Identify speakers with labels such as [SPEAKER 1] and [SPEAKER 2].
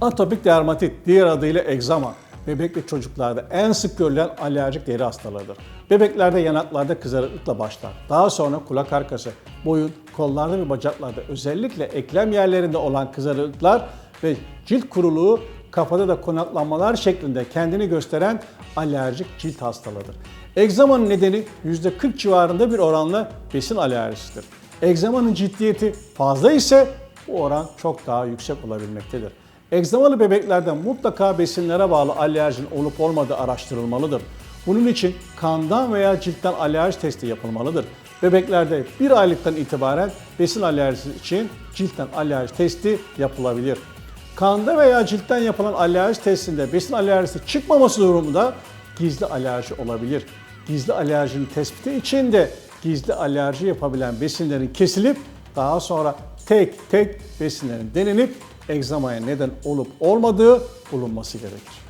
[SPEAKER 1] Atopik dermatit, diğer adıyla egzama, bebek ve çocuklarda en sık görülen alerjik deri hastalığıdır. Bebeklerde yanaklarda kızarıklıkla başlar. Daha sonra kulak arkası, boyun, kollarda ve bacaklarda özellikle eklem yerlerinde olan kızarıklıklar ve cilt kuruluğu kafada da konaklanmalar şeklinde kendini gösteren alerjik cilt hastalığıdır. Egzamanın nedeni %40 civarında bir oranla besin alerjisidir. Egzamanın ciddiyeti fazla ise bu oran çok daha yüksek olabilmektedir. Egzamalı bebeklerde mutlaka besinlere bağlı alerjinin olup olmadığı araştırılmalıdır. Bunun için kandan veya ciltten alerji testi yapılmalıdır. Bebeklerde bir aylıktan itibaren besin alerjisi için ciltten alerji testi yapılabilir. Kanda veya ciltten yapılan alerji testinde besin alerjisi çıkmaması durumunda gizli alerji olabilir. Gizli alerjinin tespiti için de gizli alerji yapabilen besinlerin kesilip daha sonra tek tek besinlerin denenip egzamaya neden olup olmadığı bulunması gerekir.